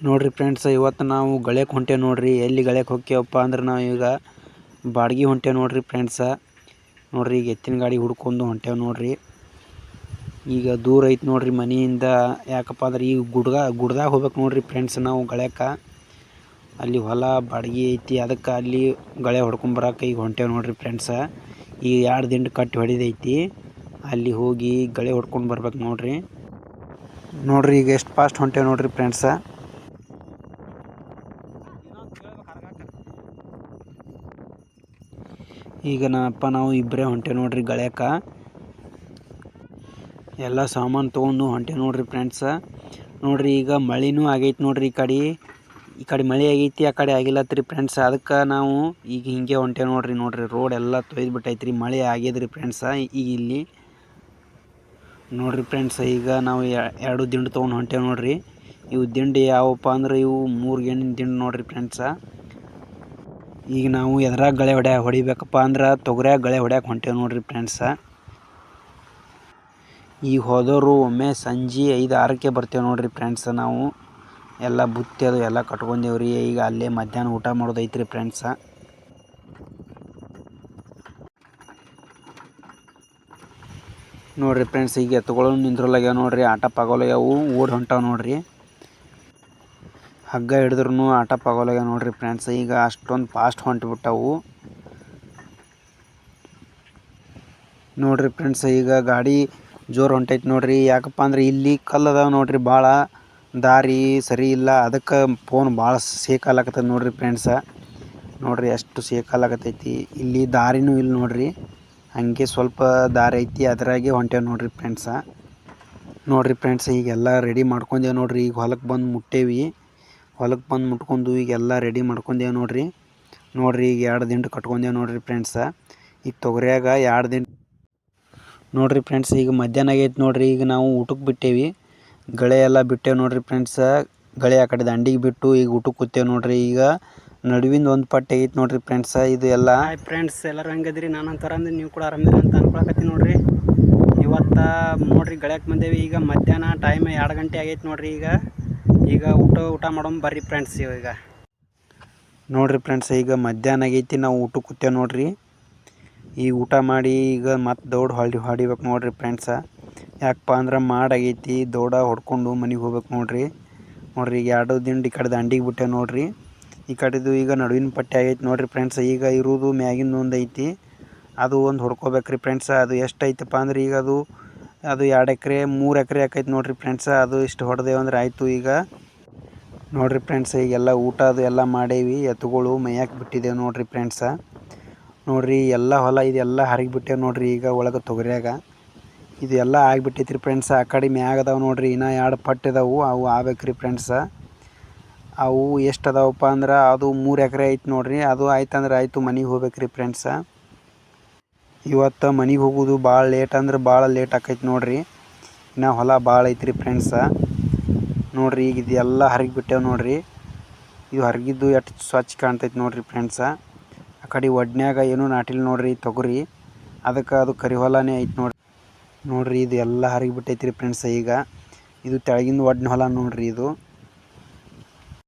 ನೋಡ್ರಿ ಫ್ರೆಂಡ್ಸ್ ಇವತ್ತು ನಾವು ಗಳಕ್ಕೆ ಹೊಂಟೇವೆ ನೋಡ್ರಿ. ಎಲ್ಲಿ ಗಳಕ್ಕೆ ಹೋಗ್ಯವಪ್ಪ ಅಂದ್ರೆ ನಾವು ಈಗ ಬಾಡ್ಗಿ ಹೊಂಟೇವೆ ನೋಡ್ರಿ ಫ್ರೆಂಡ್ಸ ನೋಡ್ರಿ ಈಗ ಎತ್ತಿನ ಗಾಡಿ ಹುಡ್ಕೊಂಡು ಹೊಂಟೇವೆ ನೋಡ್ರಿ. ಈಗ ದೂರ ಐತೆ ನೋಡ್ರಿ ಮನೆಯಿಂದ. ಯಾಕಪ್ಪ ಅಂದ್ರೆ ಈಗ ಗುಡ್ಗ, ಗುಡ್ದಾಗ ಹೋಗ್ಬೇಕು ನೋಡ್ರಿ ಫ್ರೆಂಡ್ಸ್ ನಾವು ಗಳಕ್ಕೆ ಅಲ್ಲಿ ಹೊಲ, ಬಾಡ್ಗಿ ಐತಿ, ಅದಕ್ಕೆ ಅಲ್ಲಿ ಗಳೆ ಹೊಡ್ಕೊಂಬರಕ್ಕೆ ಈಗ ಹೊಂಟೇವೆ ನೋಡ್ರಿ ಫ್ರೆಂಡ್ಸ ಈಗ ಎರಡು ದಿಂಡು ಕಟ್ಟಿ ಹೊಡಿದೈತಿ, ಅಲ್ಲಿ ಹೋಗಿ ಗಳೆ ಹೊಡ್ಕೊಂಡು ಬರ್ಬೇಕು ನೋಡ್ರಿ. ನೋಡ್ರಿ ಈಗ ಎಷ್ಟು ಫಾಸ್ಟ್ ಹೊಂಟೇವೆ ನೋಡ್ರಿ ಫ್ರೆಂಡ್ಸ ಈಗ ನಮ್ಮಪ್ಪ ನಾವು ಇಬ್ಬರೇ ಹೊಂಟೆ ನೋಡ್ರಿ ಗಳ್ಯಾಕ. ಎಲ್ಲ ಸಾಮಾನು ತೊಗೊಂಡು ಹೊಂಟೆ ನೋಡ್ರಿ ಫ್ರೆಂಡ್ಸ ನೋಡ್ರಿ ಈಗ ಮಳೆನೂ ಆಗೈತೆ ನೋಡ್ರಿ ಈ ಕಡೆ. ಈ ಕಡೆ ಮಳೆ ಆಗೈತಿ, ಆ ಕಡೆ ಆಗಿಲ್ಲತ್ರಿ ಫ್ರೆಂಡ್ಸ್ ಅದಕ್ಕೆ ನಾವು ಈಗ ಹಿಂಗೆ ಹೊಂಟೆ ನೋಡ್ರಿ ನೋಡ್ರಿ ರೋಡ್ ಎಲ್ಲ ತೊಯ್ದು ಬಿಟ್ಟೈತ್ರಿ, ಮಳೆ ಆಗ್ಯದ್ರಿ ಫ್ರೆಂಡ್ಸ ಈಗ ಇಲ್ಲಿ ನೋಡ್ರಿ ಫ್ರೆಂಡ್ಸ್ ಈಗ ನಾವು ಎರಡು ದಿಂಡು ತೊಗೊಂಡು ಹೊಂಟೆ ನೋಡ್ರಿ. ಇವು ದಿಂಡು ಯಾವಪ್ಪ ಅಂದ್ರೆ ಇವು ಮೂರು ಗೇಣಿನ ದಿಂಡು ನೋಡ್ರಿ ಫ್ರೆಂಡ್ಸ ಈಗ ನಾವು ಎದ್ರಾಗ ಗಳೆ ಹೊಡ್ಯಾ ಹೊಡಿಬೇಕಪ್ಪ ಅಂದ್ರೆ ತೊಗರ್ಯಾಗ ಗಳೆ ಹೊಡ್ಯಾಕ ಹೊಂಟೇವೆ ನೋಡ್ರಿ ಫ್ರೆಂಡ್ಸ ಈಗ ಹೋದವರು ಒಮ್ಮೆ ಸಂಜೆ ಐದು ಆರಕ್ಕೆ ಬರ್ತೇವೆ ನೋಡ್ರಿ ಫ್ರೆಂಡ್ಸ ನಾವು. ಎಲ್ಲ ಬುತ್ತಿ ಅದು ಎಲ್ಲ ಕಟ್ಕೊಂಡೇವ್ರಿ ಈಗ ಅಲ್ಲೇ ಮಧ್ಯಾಹ್ನ ಊಟ ಮಾಡೋದೈತ್ರಿ ಫ್ರೆಂಡ್ಸ ನೋಡ್ರಿ ಫ್ರೆಂಡ್ಸ್ ಈಗ ಎತ್ತುಗಳು ನಿಂದ್ರಲಾಗ್ಯಾವ ನೋಡ್ರಿ. ಆಟ ಪಾಗೋಲಾಗ್ಯಾವು, ಓಡ್ ಹೊಂಟಾವ ನೋಡ್ರಿ. ಹಗ್ಗ ಹಿಡಿದ್ರೂ ಆಟ ನೋಡ್ರಿ ಫ್ರೆಂಡ್ಸ್ ಈಗ ಅಷ್ಟೊಂದು ಫಾಸ್ಟ್ ಹೊಂಟ್ಬಿಟ್ಟವು. ನೋಡ್ರಿ ಫ್ರೆಂಡ್ಸ್ ಈಗ ಗಾಡಿ ಜೋರು ಹೊಂಟೈತೆ ನೋಡ್ರಿ. ಯಾಕಪ್ಪ ಅಂದ್ರೆ ಇಲ್ಲಿ ಕಲ್ಲು ಅದಾವೆ ನೋಡ್ರಿ ಭಾಳ ದಾರಿ ಸರಿ ಇಲ್ಲ. ಅದಕ್ಕೆ ಫೋನ್ ಭಾಳ ಶೇಕ್ ನೋಡ್ರಿ ಫ್ರೆಂಡ್ಸ ನೋಡ್ರಿ ಎಷ್ಟು ಶೇಕ್ ಇಲ್ಲಿ ದಾರಿನೂ ಇಲ್ಲ ನೋಡ್ರಿ. ಹಂಗೆ ಸ್ವಲ್ಪ ದಾರಿ ಐತಿ, ಅದರಾಗೆ ಹೊಂಟೇವೆ ನೋಡ್ರಿ ಫ್ರೆಂಡ್ಸ ನೋಡ್ರಿ ಫ್ರೆಂಡ್ಸ್ ಈಗೆಲ್ಲ ರೆಡಿ ಮಾಡ್ಕೊಂಡೇವೆ ನೋಡ್ರಿ. ಈಗ ಹೊಲಕ್ಕೆ ಬಂದು ಮುಟ್ಟೇವಿ. ಹೊಲಕ್ಕೆ ಬಂದು ಮುಟ್ಕೊಂಡು ಈಗೆಲ್ಲ ರೆಡಿ ಮಾಡ್ಕೊಂಡೆವು ನೋಡ್ರಿ. ನೋಡ್ರಿ ಈಗ ಎರಡು ದಿಂಡು ಕಟ್ಕೊಂಡೆವು ನೋಡ್ರಿ ಫ್ರೆಂಡ್ಸ ಈಗ ತೊಗರಿಯಾಗ ಎರಡು ದಿಂಡು ನೋಡ್ರಿ ಫ್ರೆಂಡ್ಸ್ ಈಗ ಮಧ್ಯಾಹ್ನ ಆಗೈತೆ ನೋಡ್ರಿ, ಈಗ ನಾವು ಊಟಕ್ಕೆ ಬಿಟ್ಟೇವಿ. ಗಳೆ ಎಲ್ಲ ಬಿಟ್ಟೇವೆ ನೋಡ್ರಿ ಫ್ರೆಂಡ್ಸ ಗಳೆ ಆ ಕಡೆ ದಂಡಿಗೆ ಬಿಟ್ಟು ಈಗ ಊಟಕ್ಕೆ ಕೂತೇವೆ ನೋಡ್ರಿ. ಈಗ ನಡುವಿಂದ ಒಂದು ಪಟ್ಟೆ ಆಗೈತೆ ನೋಡ್ರಿ ಫ್ರೆಂಡ್ಸ ಇದು ಎಲ್ಲ. ಫ್ರೆಂಡ್ಸ್ ಎಲ್ಲರೂ ಹಂಗದ್ರಿ? ನಾನು ಅಂತಾರ ಅಂದ್ರೆ ನೀವು ಕೂಡ ಆರಾಮಿದ್ರಿ ಅಂತ ಅನ್ಕೊಳಕತ್ತೀನಿ ನೋಡ್ರಿ. ಇವತ್ತು ನೋಡ್ರಿ ಗಳಕ್ಕೆ ಬಂದೇವಿ. ಈಗ ಮಧ್ಯಾಹ್ನ ಟೈಮ್ ಎರಡು ಗಂಟೆ ಆಗೈತೆ ನೋಡ್ರಿ ಈಗ. ಈಗ ಊಟ ಊಟ ಮಾಡೋಣ ಬರ್ರಿ ಫ್ರೆಂಡ್ಸ್ ಈಗ. ನೋಡ್ರಿ ಫ್ರೆಂಡ್ಸ್ ಈಗ ಮಧ್ಯಾಹ್ನ ಆಗೈತಿ, ನಾವು ಊಟಕ್ಕೆ ಕೂತೇವೆ ನೋಡ್ರಿ. ಈಗ ಊಟ ಮಾಡಿ ಈಗ ಮತ್ತೆ ದೌಡ್ ಹೊಡಿ ಹೊಡಿಬೇಕು ನೋಡ್ರಿ ಫ್ರೆಂಡ್ಸ ಯಾಕಪ್ಪ ಅಂದ್ರೆ ಮಾಡಾಗೈತಿ ದೌಡ ಹೊಡ್ಕೊಂಡು ಮನೆಗೆ ಹೋಗ್ಬೇಕು ನೋಡ್ರಿ. ನೋಡ್ರಿ ಈಗ ಎರಡು ದಿನ ಈ ಕಡೆ ದಂಡಿಗೆ ಬಿಟ್ಟೆ ನೋಡ್ರಿ. ಈ ಕಡೆದು ಈಗ ನಡುವಿನ ಪಟ್ಟಿ ಆಗೈತಿ ನೋಡ್ರಿ ಫ್ರೆಂಡ್ಸ್ ಈಗ ಇರೋದು ಮ್ಯಾಗಿಂದು ಒಂದು ಐತಿ. ಅದು ಒಂದು ಹೊಡ್ಕೋಬೇಕ್ರಿ ಫ್ರೆಂಡ್ಸ ಅದು ಎಷ್ಟು ಐತಪ್ಪ ಅಂದ್ರೆ ಈಗ ಅದು ಅದು ಎರಡು ಎಕರೆ, ಮೂರು ಎಕರೆ ಆಕೈತೆ ನೋಡ್ರಿ ಫ್ರೆಂಡ್ಸ ಅದು ಇಷ್ಟು ಹೊಡೆದೇವು ಅಂದ್ರೆ ಆಯಿತು ಈಗ. ನೋಡ್ರಿ ಫ್ರೆಂಡ್ಸ್ ಈಗೆಲ್ಲ ಊಟ ಅದು ಎಲ್ಲ ಮಾಡೇವಿ. ಎತ್ತುಗಳು ಮೇಯಕ್ಕೆ ಬಿಟ್ಟಿದ್ದೇವೆ ನೋಡ್ರಿ ಫ್ರೆಂಡ್ಸ ನೋಡ್ರಿ ಎಲ್ಲ ಹೊಲ ಇದೆಲ್ಲ ಹರಿಗಿಬಿಟ್ಟೇವೆ ನೋಡ್ರಿ ಈಗ ಒಳಗೆ ತೊಗರಿಯಾಗ. ಇದು ಎಲ್ಲ ಆಗಿಬಿಟ್ಟೈತ್ರಿ ಫ್ರೆಂಡ್ಸ್ ಆ ಕಡೆ ಮ್ಯಾಗ ಅದಾವೆ ನೋಡ್ರಿ, ಇನ್ನೂ ಎರಡು ಪಟ್ಟು ಅವು ಆಗ್ಬೇಕ್ರಿ ಫ್ರೆಂಡ್ಸ ಅವು ಎಷ್ಟು ಅದಾವಪ್ಪ ಅಂದ್ರೆ, ಅದು ಮೂರು ಎಕರೆ ಐತೆ ನೋಡ್ರಿ. ಅದು ಆಯ್ತಂದ್ರೆ ಆಯಿತು ಮನೆಗೆ ಹೋಗ್ಬೇಕ್ರಿ ಫ್ರೆಂಡ್ಸ ಇವತ್ತು ಮನೆಗೆ ಹೋಗೋದು ಭಾಳ ಲೇಟ್ ಅಂದ್ರೆ ಭಾಳ ಲೇಟ್ ಆಕೈತಿ ನೋಡಿರಿ. ಇನ್ನು ಹೊಲ ಭಾಳ ಐತ್ರಿ ಫ್ರೆಂಡ್ಸ ನೋಡ್ರಿ ಈಗ ಇದೆಲ್ಲ ಹರಿಗಿಬಿಟ್ಟೇವೆ ನೋಡಿರಿ. ಇದು ಹರಗಿದ್ದು ಎಷ್ಟು ಸ್ವಚ್ಛ ಕಾಣ್ತೈತಿ ನೋಡಿರಿ ಫ್ರೆಂಡ್ಸ ಆ ಕಡೆ ಒಡ್ನ್ಯಾಗ ಏನೂ ನಾಟಿಲ್ಲ ನೋಡಿರಿ ತೊಗರಿ. ಅದಕ್ಕೆ ಅದು ಕರಿ ಹೊಲನೇ ಐತಿ ನೋಡ್ರಿ. ನೋಡಿರಿ ಇದು ಎಲ್ಲ ಹರಿಗಿಬಿಟ್ಟೈತ್ರಿ ಫ್ರೆಂಡ್ಸ ಈಗ. ಇದು ತೆಳಗಿಂದ ಒಡ್ನ ಹೊಲ ನೋಡ್ರಿ ಇದು.